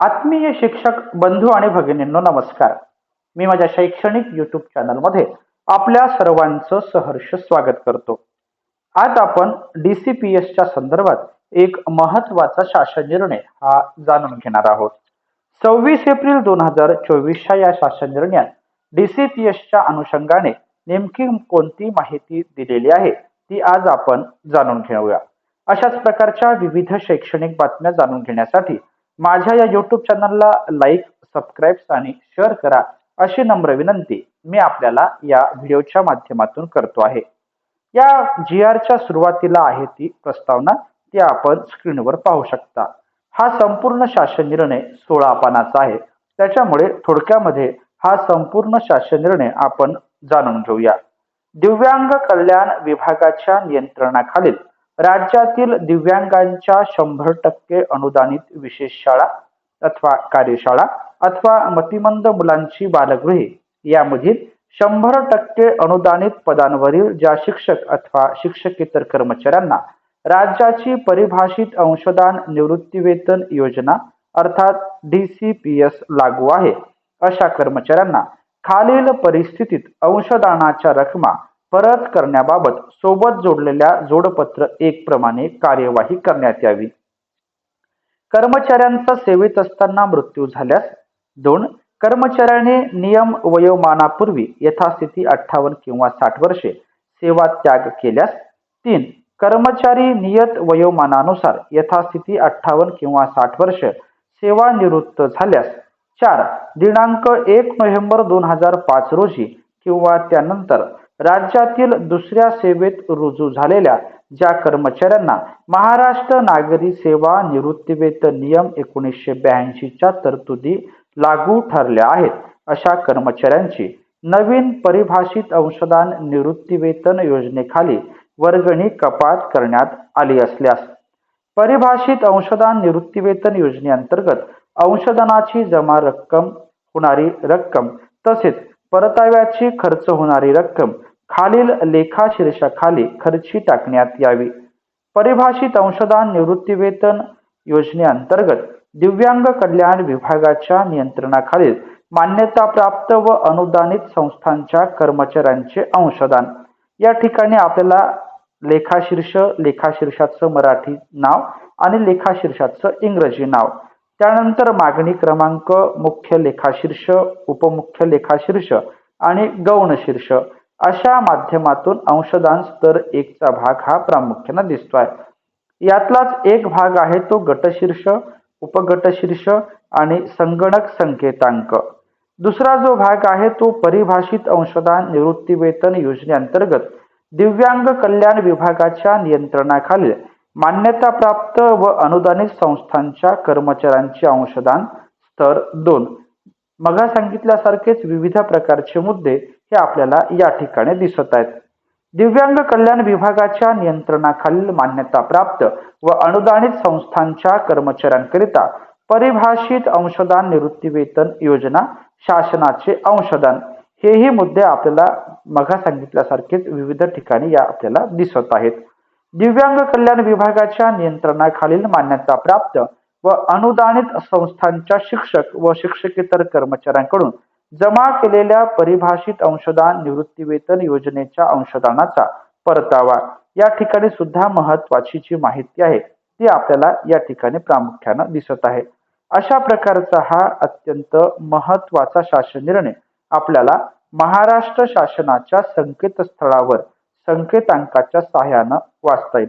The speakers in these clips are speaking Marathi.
आत्मीय शिक्षक बंधू आणि भगिनींनो नमस्कार. मी माझ्या शैक्षणिक युट्यूब चॅनलमध्ये आपल्या सर्वांचं सहर्ष स्वागत करतो. आज आपण डी सी पी एसच्या संदर्भात एक महत्त्वाचा शासन निर्णय हा जाणून घेणार आहोत. सव्वीस एप्रिल दोन हजार चोवीसच्या या शासन निर्णयात डी सी पी एसच्या अनुषंगाने नेमकी कोणती माहिती दिलेली आहे ती आज आपण जाणून घेऊया. अशाच प्रकारच्या विविध शैक्षणिक बातम्या जाणून घेण्यासाठी माझ्या या युट्यूब चॅनलला लाईक सबस्क्राईब आणि शेअर करा अशी नम्र विनंती मी आपल्याला या व्हिडिओच्या माध्यमातून करतो आहे. या जी आरच्या सुरुवातीला आहे ती प्रस्तावना ती आपण स्क्रीनवर पाहू शकता. हा संपूर्ण शासन निर्णय सोळा पानाचा आहे. त्याच्यामुळे थोडक्यामध्ये हा संपूर्ण शासन निर्णय आपण जाणून घेऊया. दिव्यांग कल्याण विभागाच्या नियंत्रणाखालील राज्यातील दिव्यांगांच्या शंभर टक्के अनुदानित विशेष शाळा अथवा कार्यशाळा अथवा मतिमंद मुलांची बालगृहे यामधील शंभर टक्के अनुदानित पदांवरील ज्या शिक्षक अथवा शिक्षकेतर कर्मचाऱ्यांना राज्याची परिभाषित अंशदान निवृत्तीवेतन योजना अर्थात डी सी पी एस लागू आहे अशा कर्मचाऱ्यांना खालील परिस्थितीत अंशदानाच्या रकमा परत करण्याबाबत सोबत जोडलेल्या जोडपत्र एक प्रमाणे कार्यवाही करण्यात यावी. कर्मचाऱ्यांचा सेवेत असताना मृत्यू झाल्यास दोन कर्मचाऱ्याने नियम वयोमानापूर्वी यथास्थिती अठ्ठावन्न किंवा साठ वर्षे सेवा त्याग केल्यास तीन कर्मचारी नियत वयोमानानुसार यथास्थिती अठ्ठावन्न किंवा साठ वर्ष सेवानिवृत्त झाल्यास चार दिनांक एक नोव्हेंबर दोन हजार पाच रोजी किंवा त्यानंतर राज्यातील दुसऱ्या सेवेत रुजू झालेल्या ज्या कर्मचाऱ्यांना महाराष्ट्र नागरी सेवा निवृत्तीवेतन नियम एकोणीसशे ब्याऐंशीच्या तरतुदी लागू ठरल्या आहेत अशा कर्मचाऱ्यांची नवीन परिभाषित अंशदान निवृत्तीवेतन योजनेखाली वर्गणी कपात करण्यात आली असल्यास परिभाषित अंशदान निवृत्तीवेतन योजनेअंतर्गत अंशदानाची जमा रक्कम होणारी रक्कम तसेच परताव्याची खर्च होणारी रक्कम खालील लेखाशीर्षाखाली खर्ची टाकण्यात यावी. परिभाषित अंशदान निवृत्तीवेतन योजनेअंतर्गत दिव्यांग कल्याण विभागाच्या नियंत्रणाखालील मान्यताप्राप्त व अनुदानित संस्थांच्या कर्मचाऱ्यांचे अंशदान. या ठिकाणी आपल्याला लेखाशीर्ष लेखाशीर्षाचं मराठी नाव आणि लेखाशीर्षाचं इंग्रजी नाव. त्यानंतर मागणी क्रमांक मुख्य लेखाशीर्ष उपमुख्य लेखाशीर्ष आणि गौण शीर्ष अशा माध्यमातून अंशदान स्तर एकचा भाग हा प्रामुख्याने दिसतोय. यातलाच एक भाग आहे तो गटशीर्ष उपगटशीर्ष आणि संगणक संकेतांक. दुसरा जो भाग आहे तो परिभाषित अंशदान निवृत्ती वेतन योजनेअंतर्गत दिव्यांग कल्याण विभागाच्या नियंत्रणाखालील मान्यताप्राप्त व अनुदानित संस्थांच्या कर्मचाऱ्यांचे अंशदान स्तर दोन. मगा सांगितल्यासारखेच विविध प्रकारचे मुद्दे हे आपल्याला या ठिकाणी दिसत आहेत. दिव्यांग कल्याण विभागाच्या नियंत्रणाखालील मान्यताप्राप्त व अनुदानित संस्थांच्या कर्मचाऱ्यांकरिता परिभाषित अंशदान निवृत्तीवेतन योजना शासनाचे अंशदान. हेही मुद्दे आपल्याला मघा सांगितल्यासारखेच विविध ठिकाणी या आपल्याला दिसत आहेत. दिव्यांग कल्याण विभागाच्या नियंत्रणाखालील मान्यताप्राप्त व अनुदानित संस्थांच्या शिक्षक व शिक्षकेतर कर्मचाऱ्यांकडून जमा केलेल्या परिभाषित अंशदान निवृत्तीवेतन योजनेच्या अंशदानाचा परतावा. या ठिकाणी सुद्धा महत्वाची जी माहिती आहे. ती आपल्याला या ठिकाणी प्रामुख्यानं दिसत आहे. अशा प्रकारचा हा अत्यंत महत्त्वाचा शासन निर्णय आपल्याला महाराष्ट्र शासनाच्या संकेतस्थळावर संकेतांकाच्या सहाय्यानं वाचता येईल.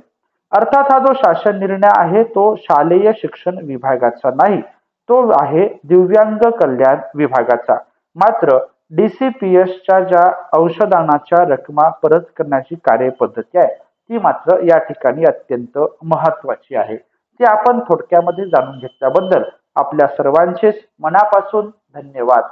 अर्थात हा जो शासन निर्णय आहे तो शालेय शिक्षण विभागाचा नाही तो आहे दिव्यांग कल्याण विभागाचा. मात्र डीसीपीएसच्या ज्या औषधानाच्या रकमा परत करण्याची कार्यपद्धती आहे ती मात्र या ठिकाणी अत्यंत महत्वाची आहे. ती आपण थोडक्यामध्ये जाणून घेतल्याबद्दल आपल्या सर्वांचेच मनापासून धन्यवाद.